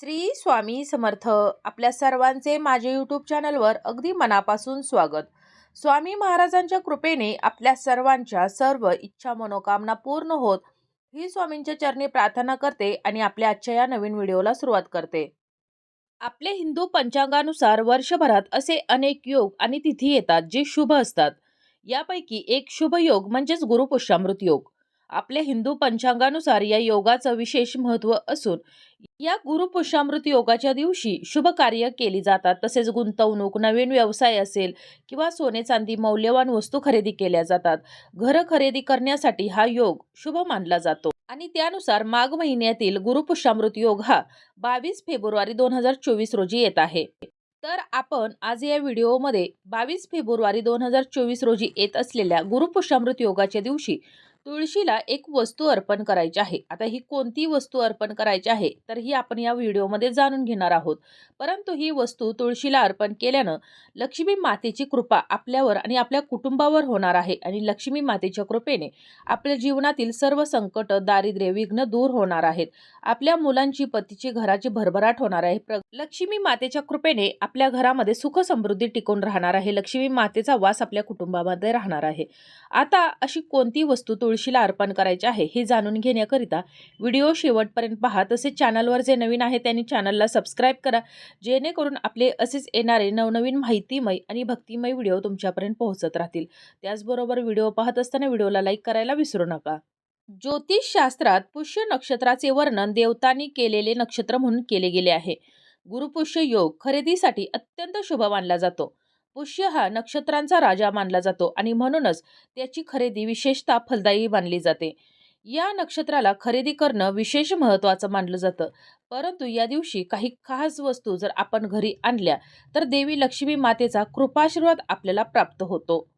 श्री स्वामी समर्थ. आपल्या सर्वांचे माझे यूट्यूब चॅनलवर अगदी मनापासून स्वागत. स्वामी महाराजांच्या कृपेने आपल्या सर्वांच्या सर्व इच्छा मनोकामना पूर्ण होत ही स्वामींच्या चरणी प्रार्थना करते आणि आपल्या आजच्या या नवीन व्हिडिओला सुरुवात करते. आपले हिंदू पंचांगानुसार वर्षभरात असे अनेक योग आणि तिथी येतात जे शुभ असतात. यापैकी एक शुभ योग म्हणजेच गुरुपुष्यामृत योग. आपल्या हिंदू पंचांगानुसार या योगाचं विशेष महत्त्व असून या गुरुपुष्यामृत योगाच्या दिवशी शुभ कार्य केली जातात. तसेच गुंतवणूक नवीन व्यवसाय असेल किंवा सोने चांदी मौल्यवान वस्तू खरेदी केल्या जातात. घर खरेदी करण्यासाठी हा योग शुभ मानला जातो. आणि त्यानुसार माघ महिन्यातील गुरुपुष्यामृत योग हा बावीस फेब्रुवारी दोन हजार चोवीस रोजी येत आहे. तर आपण आज या व्हिडिओमध्ये बावीस फेब्रुवारी दोन हजार चोवीस रोजी येत असलेल्या गुरुपुष्यामृत योगाच्या दिवशी तुळशीला एक वस्तू अर्पण करायची आहे. आता ही कोणती वस्तू अर्पण करायची आहे? तर ही आपण या व्हिडिओमध्ये जाणून घेणार आहोत. परंतु ही वस्तू तुळशीला अर्पण केल्यानं लक्ष्मी मातेची कृपा आपल्यावर आणि आपल्या कुटुंबावर होणार आहे आणि लक्ष्मी मातेच्या कृपेने आपल्या जीवनातील सर्व संकट दारिद्र्य विघ्न दूर होणार आहेत. आपल्या मुलांची पतीची घराची भरभराट होणार आहे. प्र लक्ष्मी मातेच्या कृपेने आपल्या घरामध्ये सुख समृद्धी टिकून राहणार आहे. लक्ष्मी मातेचा वास आपल्या कुटुंबामध्ये राहणार आहे. आता अशी कोणती वस्तू तुळशीला अर्पण करायचे आहे हे जाणून घेण्याकरिता व्हिडिओ शेवटपर्यंत पहा. तसेच चॅनलवर जे नवीन आहे त्यांनी चॅनलला सबस्क्राईब करा. जेणेकरून आपले असेच येणारे नवनवीन माहितीमय आणि भक्तिमय व्हिडिओ तुमच्यापर्यंत पोहोचत राहतील. त्याचबरोबर व्हिडिओ पाहत असताना व्हिडिओला लाईक करायला विसरू नका. ज्योतिषशास्त्रात पुष्य नक्षत्राचे वर्णन देवतांनी केलेले नक्षत्र म्हणून केले गेले आहे. गुरुपुष्य योग खरेदीसाठी अत्यंत शुभ मानला जातो. पुष्य हा नक्षत्रांचा राजा मानला जातो आणि म्हणूनच त्याची खरेदी विशेषतः फलदायी मानली जाते. या नक्षत्राला खरेदी करणं विशेष महत्त्वाचं मानलं जातं. परंतु या दिवशी काही खास वस्तू जर आपण घरी आणल्या तर देवी लक्ष्मी मातेचा कृपाशीर्वाद आपल्याला प्राप्त होतो.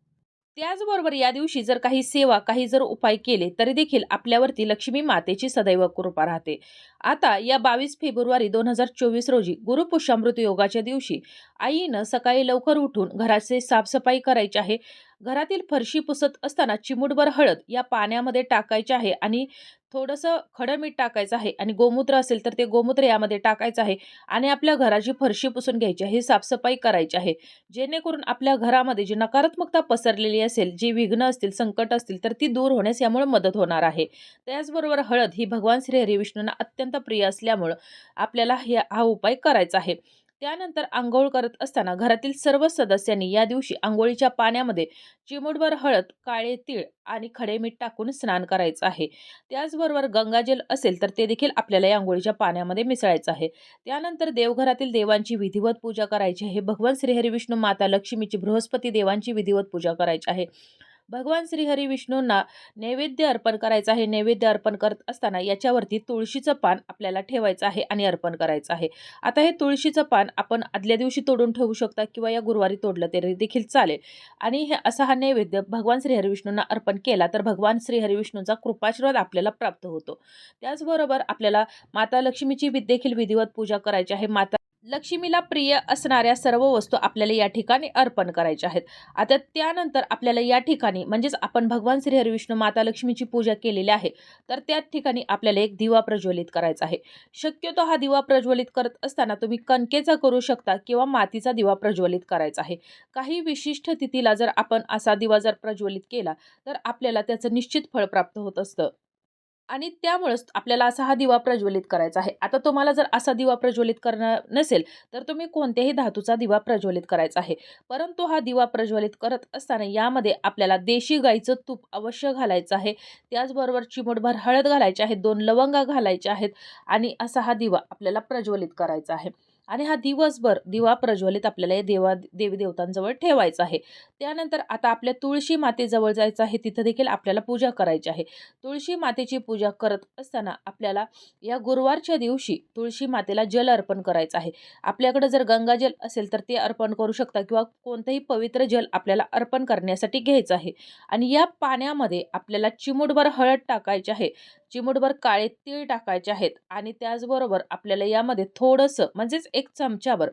त्याचबरोबर या दिवशी जर काही सेवा काही जर उपाय केले तरी देखील आपल्यावरती लक्ष्मी मातेची सदैव कृपा राहते. आता या बावीस फेब्रुवारी दोन हजार चोवीस रोजी गुरुपुष्यामृत योगाच्या दिवशी आईनं सकाळी लवकर उठून घराचे साफसफाई करायची आहे. घरातील फरशी पुसत असताना चिमूटभर हळद या पाण्यामध्ये टाकायचे आहे आणि थोडंसं खडं मीठ टाकायचं आहे आणि गोमूत्र असेल तर ते गोमूत्र यामध्ये टाकायचं आहे आणि आपल्या घराची फरशी पुसून घ्यायची आहे साफसफाई करायची आहे. जेणेकरून आपल्या घरामध्ये जी नकारात्मकता पसरलेली असेल जी विघ्न असतील संकट असतील तर ती दूर होण्यास यामुळे मदत होणार आहे. त्याचबरोबर हळद ही भगवान श्री हरिविष्णूंना अत्यंत प्रिय असल्यामुळं आपल्याला हे हा उपाय करायचा आहे. त्यानंतर आंघोळ करत असताना घरातील सर्व सदस्यांनी या दिवशी आंघोळीच्या पाण्यामध्ये चिमूटभर हळद काळे तीळ आणि खडे मीठ टाकून स्नान करायचं आहे. त्याचबरोबर गंगाजल असेल तर ते देखील आपल्याला या आंघोळीच्या पाण्यामध्ये मिसळायचं आहे. त्यानंतर देवघरातील देवांची विधिवत पूजा करायची आहे. भगवान श्रीहरी विष्णू माता लक्ष्मीची बृहस्पती देवांची विधिवत पूजा करायची आहे. भगवान श्रीहरी विष्णूंना नैवेद्य अर्पण करायचं आहे. नैवेद्य अर्पण करत असताना याच्यावरती तुळशीचं पान आपल्याला ठेवायचं आहे आणि अर्पण करायचं आहे. आता हे तुळशीचं पान आपण आदल्या दिवशी तोडून ठेवू शकता किंवा या गुरुवारी तोडलं तरी देखील चालेल. आणि हे असा हा नैवेद्य भगवान श्रीहरी विष्णूंना अर्पण केला तर भगवान श्रीहरी विष्णूंचा कृपाशीर्वाद आपल्याला प्राप्त होतो. त्याचबरोबर आपल्याला माता लक्ष्मीची देखील विधिवत पूजा करायची आहे. माता लक्ष्मीला प्रिय असणाऱ्या सर्व वस्तू आपल्याला या ठिकाणी अर्पण करायच्या आहेत. आता त्यानंतर आपल्याला या ठिकाणी म्हणजेच आपण भगवान श्री हरिविष्णू माता लक्ष्मीची पूजा केलेली आहे तर त्या ठिकाणी आपल्याला एक दिवा प्रज्वलित करायचा आहे. शक्यतो हा दिवा प्रज्वलित करत असताना तुम्ही कणकेचा करू शकता किंवा मातीचा दिवा प्रज्वलित करायचा आहे. काही विशिष्ट तिथीला जर आपण असा दिवा जर प्रज्वलित केला तर आपल्याला त्याचं निश्चित फळ प्राप्त होत असतं. आणि त्यामुळंच आपल्याला असा हा दिवा प्रज्वलित करायचा आहे. आता तुम्हाला जर असा दिवा प्रज्वलित करणार नसेल तर तुम्ही कोणत्याही धातूचा दिवा प्रज्वलित करायचा आहे. परंतु हा दिवा प्रज्वलित करत असताना यामध्ये आपल्याला देशी गाईचं तूप अवश्य घालायचं आहे. त्याचबरोबर चिमूटभर हळद घालायची आहे दोन लवंगा घालायच्या आहेत आणि असा हा दिवा आपल्याला प्रज्वलित करायचा आहे. आणि हा दिवसभर दिवा प्रज्वलित आपल्याला या देवा देवी देवतांजवळ ठेवायचा आहे. त्यानंतर आता आपल्या तुळशी मातेजवळ जायचं आहे तिथं देखील आपल्याला पूजा करायची आहे. तुळशी मातेची पूजा करत असताना आपल्याला या गुरुवारच्या दिवशी तुळशी मातेला जल अर्पण करायचं आहे. आपल्याकडे जर गंगाजल असेल तर ते अर्पण करू शकता किंवा कोणतंही पवित्र जल आपल्याला अर्पण करण्यासाठी घ्यायचं आहे. आणि या पाण्यामध्ये आपल्याला चिमूटभर हळद टाकायची आहे. चिमूटभर काळे तीळ टाकायचे आहेत आणि त्याचबरोबर आपल्याला यामध्ये थोडंसं म्हणजेच एक चमच्यावर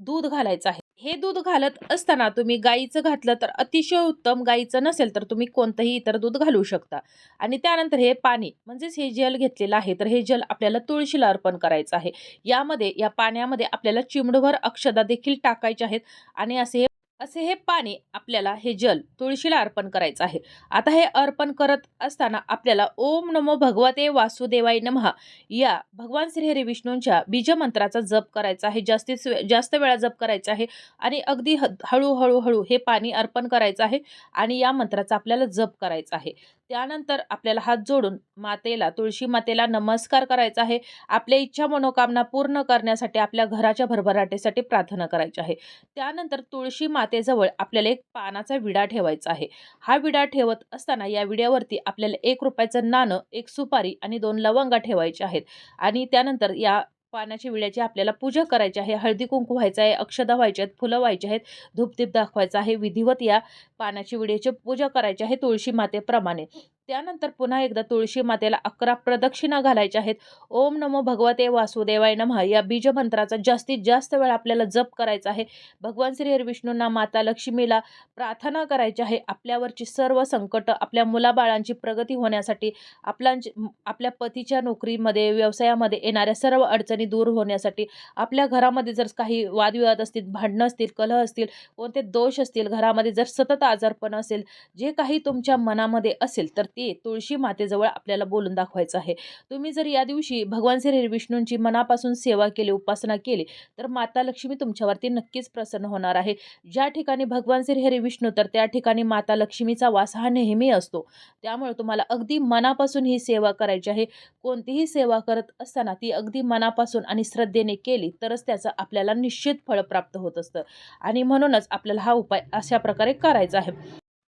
दूध घालायचं आहे. हे दूध घालत असताना तुम्ही गाईचं घातलं तर अतिशय उत्तम गाईचं नसेल तर तुम्ही कोणतंही इतर दूध घालू शकता. आणि त्यानंतर हे पाणी म्हणजेच हे जल घेतलेलं आहे तर हे जल आपल्याला तुळशीला अर्पण करायचं आहे. यामध्ये या पाण्यामध्ये आपल्याला चिमडभर अक्षदा देखील टाकायच्या आहेत. आणि असे असे हे पाणी आपल्याला हे जल तुळशीला अर्पण करायचं आहे. आता हे अर्पण करत असताना आपल्याला ओम नमो भगवते वासुदेवाय नमः या भगवान श्रीहरी विष्णूंच्या बीजमंत्राचा जप करायचा आहे. जास्तीत जास्त वेळा जप करायचा आहे आणि अगदी हळूहळू हळू हे पाणी अर्पण करायचं आहे आणि या मंत्राचा आपल्याला जप करायचा आहे. त्यानंतर आपल्याला हात जोडून मातेला तुळशी मातेला नमस्कार करायचा आहे. आपल्या इच्छा मनोकामना पूर्ण करण्यासाठी आपल्या घराच्या भरभराटेसाठी प्रार्थना करायची आहे. त्यानंतर तुळशी मातेजवळ आपल्याला एक पानाचा विडा ठेवायचा आहे. हा विडा ठेवत असताना या विड्यावरती आपल्याला एक रुपयाचं नाणं एक सुपारी आणि दोन लवंगा ठेवायचे आहेत. आणि त्यानंतर या पानाच्या विड्याची आपल्याला पूजा करायची आहे. हळदी कुंकू व्हायचं आहे अक्षदा व्हायच्या आहेत फुलं व्हायची आहेत धूपदीप दाखवायचा आहे. विधिवत या पाण्याची विड्याची पूजा करायची आहे तुळशी मातेप्रमाणे. त्यानंतर पुन्हा एकदा तुळशी मातेला अकरा प्रदक्षिणा घालायच्या आहेत. ओम नमो भगवते वासुदेवाय नमः. या बीजमंत्राचा जास्तीत जास्त वेळ आपल्याला जप करायचा आहे. भगवान श्री विष्णूंना माता लक्ष्मीला प्रार्थना करायची आहे. आपल्यावरची सर्व संकट आपल्या मुलाबाळांची प्रगती होण्यासाठी आपलांची आपल्या पतीच्या नोकरीमध्ये व्यवसायामध्ये येणाऱ्या सर्व अडचणी दूर होण्यासाठी आपल्या घरामध्ये जर काही वादविवाद असतील भांडणं असतील कलह असतील कोणते दोष असतील घरामध्ये जर सतत आजारपण असेल जे काही तुमच्या मनामध्ये असेल तर ते तुळशी मातेजवळ आपल्याला बोलून दाखवायचं आहे. तुम्ही जर या दिवशी भगवान श्री विष्णूंची मनापासून सेवा केली उपासना केली तर माता लक्ष्मी तुमच्यावरती नक्कीच प्रसन्न होणार आहे. ज्या ठिकाणी भगवान श्री हरी विष्णू तर त्या ठिकाणी माता लक्ष्मीचा वास हा नेहमी असतो. त्यामुळे तुम्हाला अगदी मनापासून ही सेवा करायची आहे. कोणतीही सेवा करत असताना ती अगदी मनापासून आणि श्रद्धेने केली तरच त्याचं आपल्याला निश्चित फळ प्राप्त होत असतं. आणि म्हणूनच आपल्याला हा उपाय अशा प्रकारे करायचा आहे.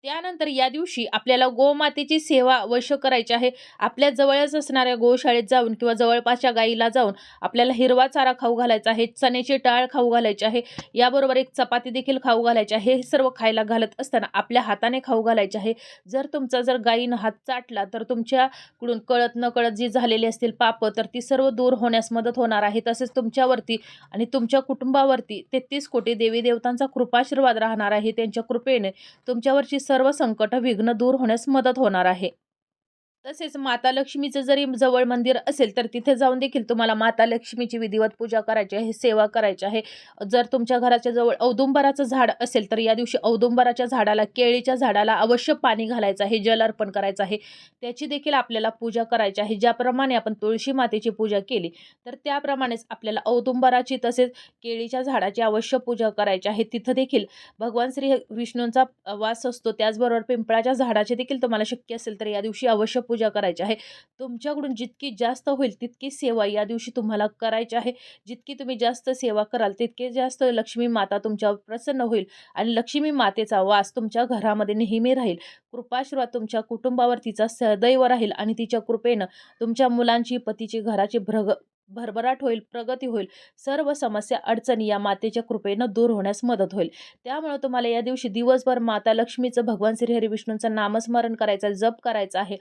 त्यानंतर या दिवशी आपल्याला गोमातेची सेवा अवश्य करायची आहे. आपल्या जवळच असणाऱ्या गोशाळेत जाऊन किंवा जवळपासच्या गाईला जाऊन आपल्याला हिरवा चारा खाऊ घालायचा आहे चण्याची टाळ खाऊ घालायची आहे याबरोबर एक चपाती देखील खाऊ घालायची आहे. हे सर्व खायला घालत असताना आपल्या हाताने खाऊ घालायचे आहे. जर तुमचा जर गाईनं हात चाटला तर तुमच्याकडून कळत न कळत जी झालेली असतील पापं तर ती सर्व दूर होण्यास मदत होणार आहे. तसेच तुमच्यावरती आणि तुमच्या कुटुंबावरती तेहतीस कोटी देवी देवतांचा कृपाशीर्वाद राहणार आहे. त्यांच्या कृपेने तुमच्यावरची सर्व संकट विघ्न दूर होण्यास मदत होणार आहे. तसेच माता लक्ष्मीचं जरी जवळ मंदिर असेल तर तिथे जाऊन देखील तुम्हाला माता लक्ष्मीची विधिवत पूजा करायची आहे सेवा करायची आहे. जर तुमच्या घराच्या जवळ औदुंबराचं झाड असेल तर या दिवशी औदुंबराच्या झाडाला केळीच्या झाडाला अवश्य पाणी घालायचं आहे जल अर्पण करायचं आहे. त्याची देखील आपल्याला पूजा करायची आहे. ज्याप्रमाणे आपण तुळशी मातेची पूजा केली तर त्याप्रमाणेच आपल्याला औदुंबराची तसेच केळीच्या झाडाची अवश्य पूजा करायची आहे. तिथं देखील भगवान श्री विष्णूंचा वास असतो. त्याचबरोबर पिंपळाच्या झाडाची देखील तुम्हाला शक्य असेल तर या दिवशी अवश्य पूजा करायची आहे. तुमच्याकडून जितकी जास्त होईल तितकी सेवा या दिवशी तुम्हाला करायची आहे. जितकी तुम्ही जास्त सेवा कराल तितके जास्त लक्ष्मी माता तुमच्यावर प्रसन्न होईल आणि लक्ष्मी मातेचा वास तुमच्या घरामध्ये नेहमी राहील. कृपाशीर्वाद तुमच्या कुटुंबावर तिचा सदैव राहील आणि तिच्या कृपेनं तुमच्या मुलांची पतीची घराची भ्रग भरभराट होईल प्रगती होईल. सर्व समस्या अडचणी या मातेच्या कृपेनं दूर होण्यास मदत होईल. त्यामुळे तुम्हाला या दिवशी दिवसभर माता लक्ष्मीचं भगवान श्रीहरी विष्णूंचं नामस्मरण करायचं जप करायचं आहे.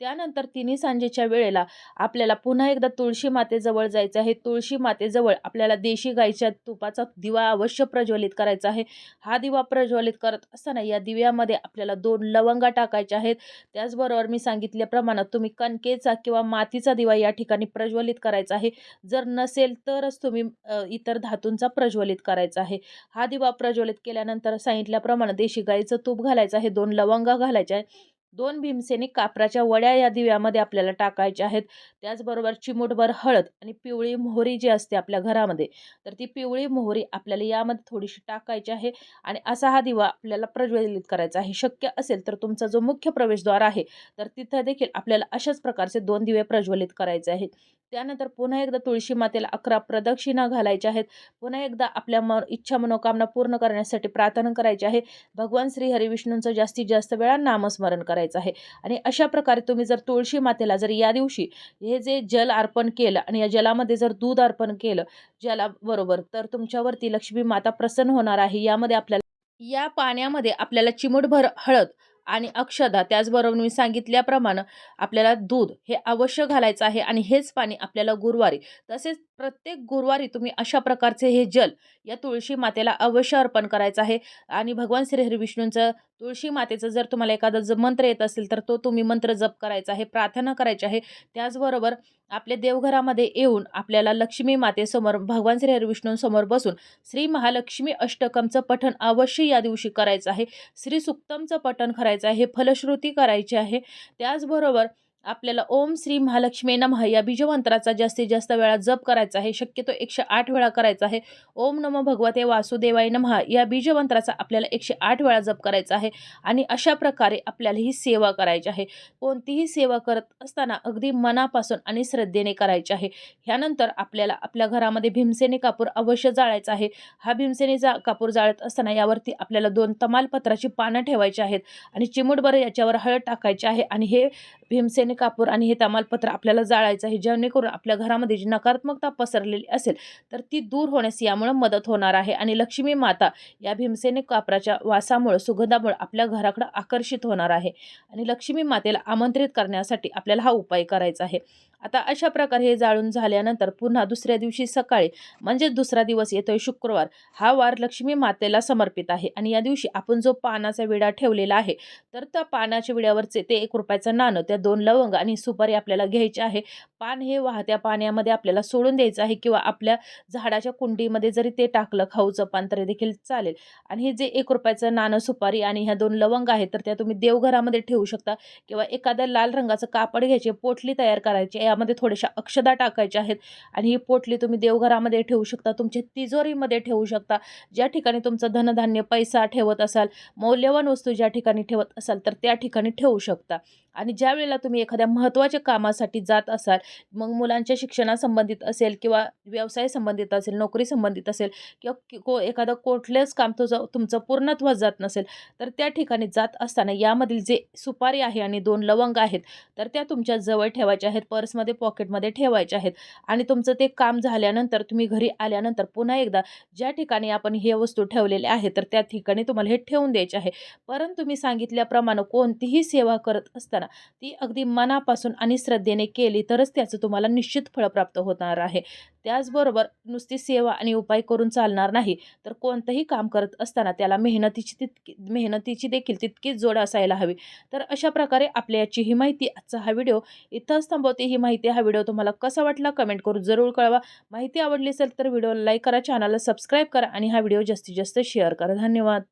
त्यानंतर तिन्ही सांजेच्या वेळेला आपल्याला पुन्हा एकदा तुळशी मातेजवळ जायचं आहे. तुळशी मातेजवळ आपल्याला देशी गाईच्या तुपाचा दिवा अवश्य प्रज्वलित करायचा आहे. हा दिवा प्रज्वलित करत असताना या दिव्यामध्ये आपल्याला दोन लवंगा टाकायच्या आहेत. त्याचबरोबर मी सांगितल्याप्रमाणे तुम्ही कणकेचा किंवा मातीचा दिवा या ठिकाणी प्रज्वलित करायचा आहे. जर नसेल तरच तुम्ही इतर धातूंचा प्रज्वलित करायचा आहे. हा दिवा प्रज्वलित केल्यानंतर सांगितल्याप्रमाणे देशी गाईचं तूप घालायचं आहे. दोन लवंगा घालायच्या आहे दोन भीमसेनी कापराच्या वड्या या दिव्यामध्ये आपल्याला टाकायच्या आहेत. त्याचबरोबर चिमूटभर हळद आणि पिवळी मोहरी जी असते आपल्या घरामध्ये तर ती पिवळी मोहरी आपल्याला यामध्ये थोडीशी टाकायची आहे आणि असा हा दिवा आपल्याला प्रज्वलित करायचा आहे. शक्य असेल तर तुमचा जो मुख्य प्रवेशद्वार आहे तर तिथं देखील आपल्याला अशाच प्रकारचे दोन दिवे प्रज्वलित करायचे आहेत. त्यानंतर पुन्हा एकदा तुळशी मातेला अकरा प्रदक्षिणा घालायच्या आहेत. पुन्हा एकदा आपल्या म इच्छा मनोकामना पूर्ण करण्यासाठी प्रार्थना करायची आहे. भगवान श्री हरिविष्णूंचं जास्तीत जास्त वेळा नामस्मरण करायचं करायचं आहे. आणि अशा प्रकारे तुम्ही जर तुळशी मातेला जर या दिवशी हे जे जल अर्पण केलं आणि या जलामध्ये जर दूध अर्पण केलं जलाबरोबर तर तुमच्यावरती लक्ष्मी माता प्रसन्न होणार आहे. यामध्ये आपल्याला या पाण्यामध्ये आपल्याला चिमूटभर हळद आणि अक्षदा त्याचबरोबर मी सांगितल्याप्रमाणे आपल्याला दूध हे अवश्य घालायचं आहे. आणि हेच पाणी आपल्याला गुरुवारी तसेच प्रत्येक गुरुवारी तुम्ही अशा प्रकारचे हे जल या तुळशी मातेला अवश्य अर्पण करायचं आहे. आणि भगवान श्रीहरी विष्णूंचं तुळशी मातेचं जर तुम्हाला एखादा ज मंत्र येत असेल तर तो तुम्ही मंत्र जप करायचा आहे प्रार्थना करायची आहे. त्याचबरोबर आपल्या देवघरामध्ये येऊन आपल्याला लक्ष्मी मातेसमोर भगवान श्रीहरी विष्णूंसमोर बसून श्री महालक्ष्मी अष्टकमचं पठण अवश्य या दिवशी करायचं आहे. श्री सुक्तमचं पठण करायचं आहे फलश्रुती करायची आहे. त्याचबरोबर आपल्याला ओम श्री महालक्ष्मी नमः या बीजमंत्राचा जास्तीत जास्त वेळा जप करायचा आहे. शक्यतो एकशे आठ वेळा करायचा आहे. ओम नमो भगवते वासुदेवाय नमः या बीजमंत्राचा आपल्याला एकशे आठ वेळा जप करायचा आहे आणि अशा प्रकारे आपल्याला ही सेवा करायची आहे. कोणतीही सेवा करत असताना अगदी मनापासून आणि श्रद्धेने करायची आहे. ह्यानंतर आपल्याला आपल्या घरामध्ये भीमसेनी कापूर अवश्य जाळायचा आहे. हा भीमसेनीचा कापूर जाळत असताना यावरती आपल्याला दोन तमालपत्राची पानं ठेवायची आहेत आणि चिमुटभर याच्यावर हळद टाकायची आहे आणि हे भीमसेनी कापूर आणि हे तमालपत्र आपल्याला जाळायचं आहे. जेणेकरून आपल्या घरामध्ये जी नकारात्मकता पसरलेली असेल तर ती दूर होण्यास यामुळे मदत होणार आहे. आणि लक्ष्मी माता या भीमसेने कापराच्या वासामुळे सुगंधामुळे आपल्या घराकडे आकर्षित होणार आहे. आणि लक्ष्मी मातेला आमंत्रित करण्यासाठी आपल्याला हा उपाय करायचा आहे. आता अशा प्रकारे हे जाळून झाल्यानंतर पुन्हा दुसऱ्या दिवशी सकाळी म्हणजेच दुसरा दिवस येतोय शुक्रवार हा वार लक्ष्मी मातेला समर्पित आहे. आणि या दिवशी आपण जो पानाचा विडा ठेवलेला आहे तर त्या पानाच्या विड्यावरचे ते एक रुपयाचं नाणं त्या दोन लवंग आणि सुपारी आपल्याला घ्यायची आहे. पान हे वाहत्या पाण्यामध्ये आपल्याला सोडून द्यायचं आहे किंवा आपल्या झाडाच्या कुंडीमध्ये जरी ते टाकलं खाऊचं पान तरी देखील चालेल. आणि हे जे एक रुपयाचं नाणं सुपारी आणि ह्या दोन लवंग आहेत तर त्या तुम्ही देवघरामध्ये ठेवू शकता. किंवा एखाद्या लाल रंगाचं कापड घ्यायचे पोटली तयार करायची यामध्ये थोड्याशा अक्षदा टाकायच्या आहेत. आणि ही पोटली तुम्ही देवघरामध्ये ठेवू शकता तुमच्या तिजोरीमध्ये ठेवू शकता. ज्या ठिकाणी तुमचं धनधान्य पैसा ठेवत असाल मौल्यवान वस्तू ज्या ठिकाणी ठेवत असाल तर त्या ठिकाणी ठेवू शकता. आणि ज्या वेळेला तुम्ही एखाद्या महत्त्वाच्या कामासाठी जात असाल मग मुलांच्या शिक्षणासंबंधित असेल किंवा व्यवसाय संबंधित असेल नोकरी संबंधित असेल किंवा को एखादं कुठलंच काम तुझं तुमचं पूर्णत्वास जात नसेल तर त्या ठिकाणी जात असताना यामधील जे सुपारी आहे आणि दोन लवंग आहेत तर त्या तुमच्या जवळ ठेवायच्या आहेत. पर्समध्ये पॉकेटमध्ये ठेवायचे आहेत. आणि तुमचं ते काम झाल्यानंतर तुम्ही घरी आल्यानंतर पुन्हा एकदा ज्या ठिकाणी आपण हे वस्तू ठेवलेल्या आहेत तर त्या ठिकाणी तुम्हाला हे ठेवून द्यायचे आहे. परंतु मी सांगितल्याप्रमाणे कोणतीही सेवा करत असताना ती अगदी मनापासून आणि श्रद्धेने केली तरच त्याचं तुम्हाला निश्चित फळ प्राप्त होणार आहे. त्याचबरोबर नुसती सेवा आणि उपाय करून चालणार नाही. तर कोणतंही काम करत असताना त्याला मेहनतीची तितकी मेहनतीची देखील तितकीच जोड असायला हवी. तर अशा प्रकारे आपल्या याची ही माहिती आजचा हा व्हिडिओ इथंच थांबवते. ही माहिती हा व्हिडिओ तुम्हाला कसा वाटला कमेंट करून जरूर कळवा. माहिती आवडली असेल तर व्हिडिओला लाईक करा चॅनलला सबस्क्राईब करा आणि हा व्हिडिओ जास्तीत जास्त शेअर करा. धन्यवाद.